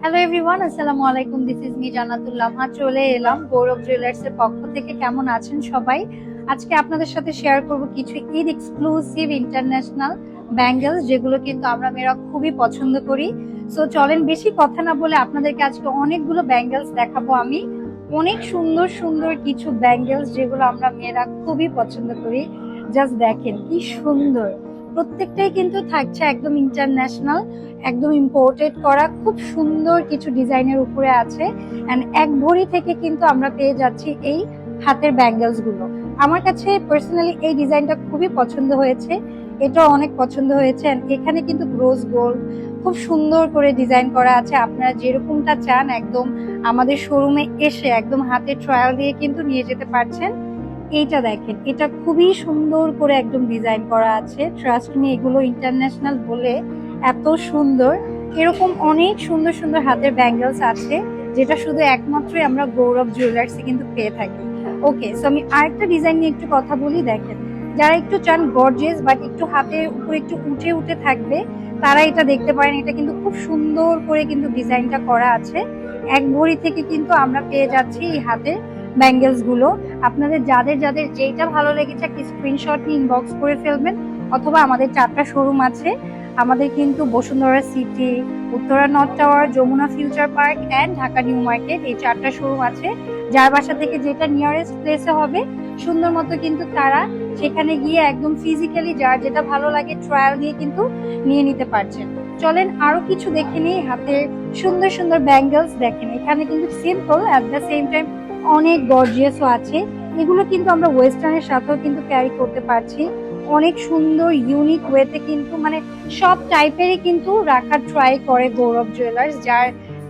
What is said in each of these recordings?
Hello everyone আসসালামু আলাইকুম this is me জান্নাতুল্লাহ চলে এলাম গৌরব জুয়েলার্স এর পক্ষ থেকে। কেমন আছেন সবাই? আজকে আপনাদের সাথে শেয়ার করব কিছু ঈদ এক্সক্লুসিভ ইন্টারন্যাশনাল ব্যাঙ্গেলস যেগুলো কিন্তু আমরা মেয়েরা খুবই পছন্দ করি। সো চলেন বেশি কথা না বলে আপনাদেরকে আজকে অনেকগুলো ব্যাঙ্গেলস দেখাবো আমি। অনেক সুন্দর সুন্দর কিছু ব্যাঙ্গেলস যেগুলো আমরা মেয়েরা খুবই পছন্দ করি। জাস্ট দেখেন কি সুন্দর। প্রত্যেকটাই কিন্তু থাকছে একদম ইন্টারন্যাশনাল একদম ইম্পোর্টেড করা, খুব সুন্দর কিছু ডিজাইনের উপরে আছে। অ্যান্ড এক ভরি থেকে কিন্তু আমরা পেয়ে যাচ্ছি এই হাতের ব্যাঙ্গেলসগুলো। আমার কাছে পার্সোনালি এই ডিজাইনটা খুবই পছন্দ হয়েছে। এটা অনেক পছন্দ হয়েছে। এখানে কিন্তু রোজ গোল্ড খুব সুন্দর করে ডিজাইন করা আছে। আপনারা যেরকমটা চান, একদম আমাদের শোরুমে এসে একদম হাতে ট্রায়াল দিয়ে কিন্তু নিয়ে যেতে পারছেন। এইটা দেখেন, এটা খুবই সুন্দর করে একদম ডিজাইন করা আছে। ট্রাস্ট মি এগুলো ইন্টারন্যাশনাল বলে এত সুন্দর। এরকম অনেক সুন্দর সুন্দর হাতের ব্যাঙ্গেলস আছে, যেটা শুধু একমাত্রই আমরা গৌরব জুয়েলার্সে কিন্তু পেয়ে থাকি। ওকে সো আমি আরেকটা ডিজাইন নিয়ে একটু কথা বলি, দেখেন, যারা একটু চান গর্জিয়াস বাট একটু হাতের উপরে একটু উঠে উঠে থাকবে, তারা এটা দেখতে পারেন, এটা কিন্তু খুব সুন্দর করে কিন্তু ডিজাইনটা করা আছে। এক ভরি থেকে কিন্তু আমরা পেয়ে যাচ্ছি এই হাতের ব্যাঙ্গেলসগুলো আপনাদের যাদের যাদের যেইটা ভালো লেগেছে, একটা স্ক্রিনশট নিয়ে ইনবক্স করে ফেলবেন, অথবা আমাদের চারটা শোরুম আছে। আমাদের কিন্তু Bashundhara city Uttara north tower Jamuna future park and Dhaka new market এই চারটা শোরুম আছে। যার বাসা থেকে যেটা নিয়ারেস্ট প্লেসে হবে, সুন্দর মতো কিন্তু তারা সেখানে গিয়ে একদম ফিজিক্যালি যার যেটা ভালো লাগে ট্রায়াল দিয়ে কিন্তু নিয়ে নিতে পারছেন। চলেন আরও কিছু দেখে নিই, হাতে সুন্দর সুন্দর ব্যাঙ্গেলস দেখেন। এখানে কিন্তু simple at the same time অনেক গর্জিয়াসও আছে। এগুলো কিন্তু আমরা ওয়েস্টার্নের সাথেও কিন্তু ক্যারি করতে পারছি। অনেক সুন্দর ইউনিক ওয়েতে কিন্তু মানে সব টাইপেরই কিন্তু রাখার ট্রাই করে গৌরব জুয়েলার্স যার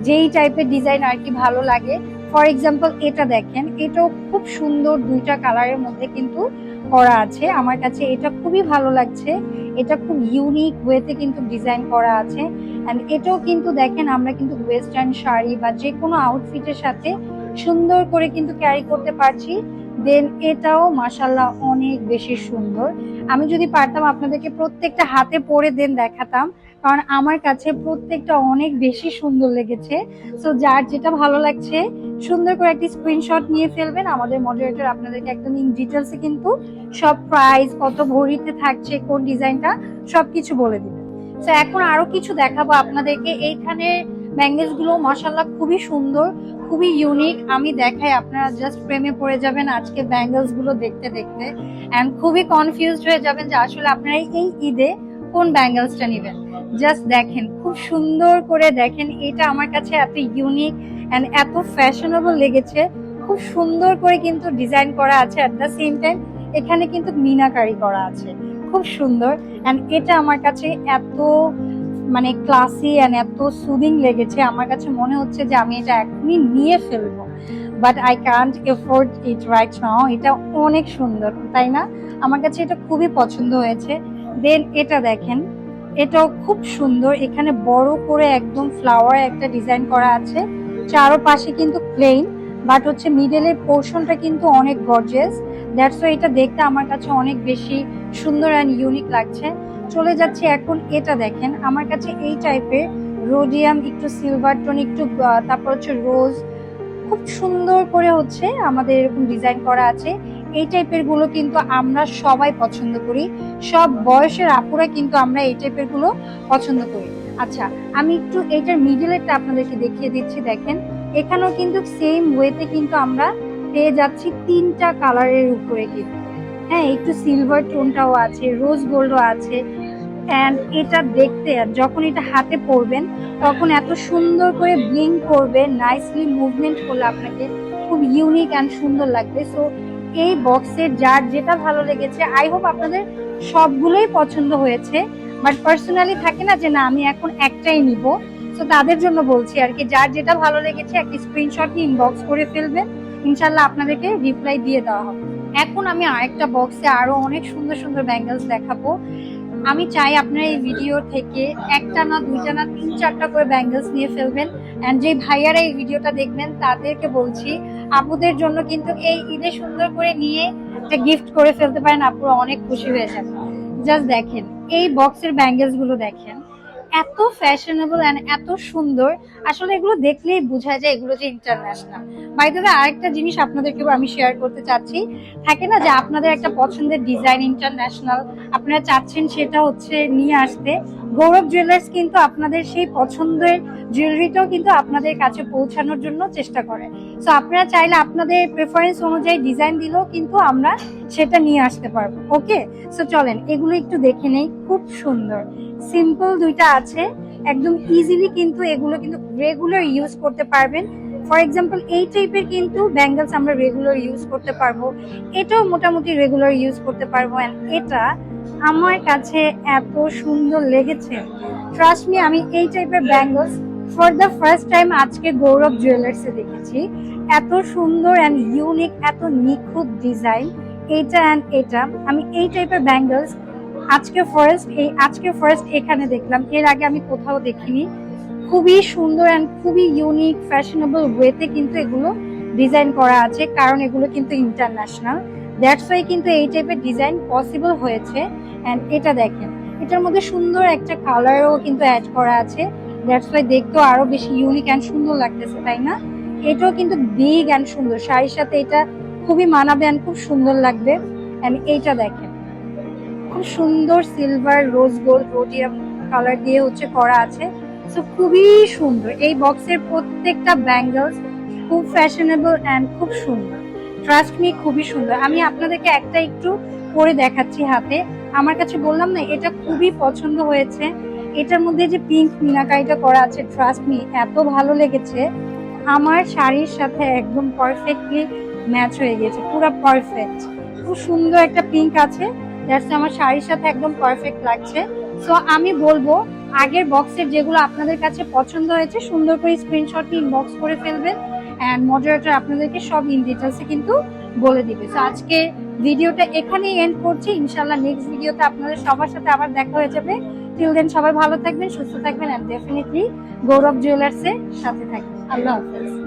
যেই টাইপের ডিজাইন আর কি ভালো লাগে। ফর এক্সাম্পল এটা দেখেন, এটাও খুব সুন্দর দুইটা কালারের মধ্যে কিন্তু করা আছে। আমার কাছে এটা খুবই ভালো লাগছে। এটা খুব ইউনিক ওয়েতে কিন্তু ডিজাইন করা আছে। অ্যান্ড এটাও কিন্তু দেখেন, আমরা কিন্তু ওয়েস্টার্ন শাড়ি বা যে কোনো আউটফিটের সাথে সুন্দর করে কিন্তু ক্যারি করতে পারছি। দেন এটাও মাসাল্লাহ অনেক বেশি সুন্দর। আমি যদি পারতাম আপনাদেরকে প্রত্যেকটা হাতে পরে দেন দেখাতাম, কারণ আমার কাছে প্রত্যেকটা অনেক বেশি সুন্দর লেগেছে। সো যার যেটা ভালো লাগছে, সুন্দর করে একটি স্ক্রিনশট নিয়ে ফেলবেন। আমাদের মডারেটর আপনাদেরকে একদম ইন ডিটেলসে কিন্তু সব প্রাইস কত ভরিতে থাকছে, কোন ডিজাইনটা সবকিছু বলে দিবেন তো এখন আরও কিছু দেখাবো আপনাদেরকে। এইখানে ব্যাঙ্গেলসগুলো মশাল্লা খুবই সুন্দর, খুবই ইউনিক আমি দেখাই, আপনারা জাস্ট প্রেমে পড়ে যাবেন আজকে ব্যাঙ্গেলসগুলো দেখতে দেখতে। অ্যান্ড খুবই কনফিউজড হয়ে যাবেন যে আসলে আপনারা এই ঈদে কোন ব্যাঙ্গেলসটা নেবেন। জাস্ট দেখেন, খুব সুন্দর করে দেখেন, এটা আমার কাছে এত ইউনিক অ্যান্ড এত ফ্যাশনেবল লেগেছে। খুব সুন্দর করে কিন্তু ডিজাইন করা আছে। অ্যাট দ্য সেম টাইম এখানে কিন্তু মিনাকারি করা আছে। খুব সুন্দর। অ্যান্ড এটা আমার কাছে এত মানে ক্লাসি অ্যান্ড এত সুদিং লেগেছে, আমার কাছে মনে হচ্ছে যে আমি এটা এখনই নিয়ে ফেলব। But I can't afford it right now এটা অনেক সুন্দর, তাই না? আমার কাছে এটা খুবই পছন্দ হয়েছে। দেন এটা দেখেন, এটাও খুব সুন্দর, এখানে বড় করে একদম ফ্লাওয়ার একটা ডিজাইন করা আছে। চারোপাশে কিন্তু প্লেন বাট হচ্ছে মিডলের পোর্শনটা কিন্তু অনেক গর্জিয়াস দ্যাটস এটা দেখতে আমার কাছে অনেক বেশি সুন্দর অ্যান্ড ইউনিক লাগছে। চলে যাচ্ছি এখন এটা দেখেন। আমার কাছে এই টাইপের রোডিয়াম একটু সিলভার টোন একটু তারপর হচ্ছে রোজ খুব সুন্দর করে হচ্ছে আমাদের এরকম ডিজাইন করা আছে। এই টাইপেরগুলো কিন্তু আমরা সবাই পছন্দ করি। সব বয়সের আপুরা কিন্তু আমরা এই টাইপেরগুলো পছন্দ করি। আচ্ছা আমি একটু এইটার মিডিলেরটা আপনাদেরকে দেখিয়ে দিচ্ছি, দেখেন। এখানেও কিন্তু সেম ওয়েতে কিন্তু আমরা পেয়ে যাচ্ছি তিনটা কালারের উপরে কিন্তু। হ্যাঁ একটু সিলভার টোনটাও আছে রোজ গোল্ডও আছে। অ্যান্ড এটা দেখতে যখন এটা হাতে পরবেন, তখন এত সুন্দর করে ব্লিং করবে নাইসলি মুভমেন্ট করলে আপনাকে খুব ইউনিক অ্যান্ড সুন্দর লাগবে। সো এই বক্সের যার যেটা ভালো লেগেছে আই হোপ আপনাদের সবগুলোই পছন্দ হয়েছে। বাট পার্সোনালি থাকে না যে, না, আমি এখন একটাই নিব। সো তাদের জন্য বলছি আর কি, যার যেটা ভালো লেগেছে, একটা স্ক্রিনশট নিয়ে ইনবক্স করে ফেলবেন। ইনশাল্লাহ আপনাদেরকে রিপ্লাই দিয়ে দেওয়া হবে। এখন আমি আরেকটা বক্সে আরও অনেক সুন্দর সুন্দর ব্যাঙ্গেলস দেখাবো। আমি চাই আপনারা এই ভিডিও থেকে একটা না দুইটা না তিন চারটা করে ব্যাঙ্গেলস নিয়ে ফেলবেন। অ্যান্ড যে ভাইয়ারা এই ভিডিওটা দেখবেন, তাদেরকে বলছি, আপুদের জন্য কিন্তু এই ঈদে সুন্দর করে নিয়ে একটা গিফট করে ফেলতে পারেন, আপুরা অনেক খুশি হয়ে যাবে। জাস্ট দেখেন, এই বক্সের ব্যাঙ্গেলসগুলো দেখেন। এত ফ্যাশনেবল অ্যান্ড এত সুন্দর, আসলে এগুলো দেখলেই বোঝা যায় এগুলো যে ইন্টারন্যাশনাল বাই দ্য আরেকটা জিনিস আপনাদেরকে আমি শেয়ার করতে চাচ্ছি। থাকে না যে আপনাদের একটা পছন্দের ডিজাইন ইন্টারন্যাশনাল আপনারা চাচ্ছেন সেটা হচ্ছে নিয়ে আসতে। গৌরব জুয়েলার্স কিন্তু আপনাদের সেই পছন্দের জুয়েলারিটাও কিন্তু আপনাদের কাছে পৌঁছানোর জন্য চেষ্টা করে। সো আপনারা চাইলে আপনাদের প্রেফারেন্স অনুযায়ী ডিজাইন দিলেও কিন্তু আমরা সেটা নিয়ে আসতে পারব। ওকে সো চলেন, এগুলো একটু দেখে নেই। খুব সুন্দর। সিম্পল দুইটা আছে, একদম ইজিলি কিন্তু এগুলো কিন্তু রেগুলার ইউজ করতে পারবেন। ফর এক্সাম্পল এই টাইপের কিন্তু ব্যাঙ্গেলস আমরা রেগুলার ইউজ করতে পারব। এটাও মোটামুটি রেগুলার ইউজ করতে পারব অ্যান্ড এটা আমার কাছে এত সুন্দর লেগেছে। ট্রাস্ট মি আমি এই টাইপের bangles for the first time আজকে গৌরব জুয়েলার্সে দেখেছি। এত সুন্দর অ্যান্ড ইউনিক এত নিখুঁত ডিজাইন এইটা অ্যান্ড এটা। আমি এই টাইপের ব্যাঙ্গলস আজকে ফরেস্ট এই, আজকে ফরেস্ট এখানে দেখলাম। এর আগে আমি কোথাও দেখিনি। খুবই সুন্দর অ্যান্ড খুবই ইউনিক ফ্যাশনেবল ওয়েতে কিন্তু এগুলো ডিজাইন করা আছে, কারণ এগুলো কিন্তু ইন্টারন্যাশনাল দ্যাটস ওয়াই কিন্তু এই টাইপের ডিজাইন পসিবল হয়েছে। অ্যান্ড এটা দেখেন, এটার মধ্যে সুন্দর একটা কালারও কিন্তু অ্যাড করা আছে। দ্যাটস ওয়াই দেখতেও আরও বেশি ইউনিক অ্যান্ড সুন্দর লাগতেছে, তাই না? এটাও কিন্তু বিগ অ্যান্ড সুন্দর। শাড়ির সাথে এটা খুবই মানাবে অ্যান্ড খুব সুন্দর লাগবে। অ্যান্ড এইটা দেখেন খুব সুন্দর silver rose gold rhodium colour দিয়ে হচ্ছে করা আছে। সো খুবই সুন্দর। এই বক্সের প্রত্যেকটা ব্যাঙ্গলস খুব ফ্যাশনেবল অ্যান্ড খুব সুন্দর। ট্রাস্ট মি খুবই সুন্দর। আমি আপনাদেরকে একটা একটু পরে দেখাচ্ছি হাতে। আমার কাছে বললাম না, এটা খুবই পছন্দ হয়েছে। এটার মধ্যে যে পিঙ্ক মিনাকারিটা করা আছে ট্রাস্ট মি এত ভালো লেগেছে। আমার শাড়ির সাথে একদম পারফেক্টলি ম্যাচ হয়ে গেছে। পুরো পারফেক্ট খুব সুন্দর একটা পিঙ্ক আছে। দ্যাটস আমার শাড়ির সাথে একদম পারফেক্ট লাগছে। সো আমি বলব, আগের বক্সের যেগুলো আপনাদের কাছে পছন্দ হয়েছে, সুন্দর করে স্ক্রিনশট ইনবক্স করে ফেলবেন। অ্যান্ড মডারেটর আপনাদেরকে সব ইন ডিটেলসে কিন্তু বলে দিবে। সো আজকে ভিডিওটা এখানেই এন্ড করছি। ইনশাল্লাহ নেক্সট ভিডিওতে আপনাদের সবার সাথে আবার দেখা হয়ে যাবে। টিল দেন সবাই ভালো থাকবেন, সুস্থ থাকবেন অ্যান্ড ডেফিনেটলি গৌরব জুয়েলার্সের সাথে থাকবেন। আল্লাহ হাফেজ।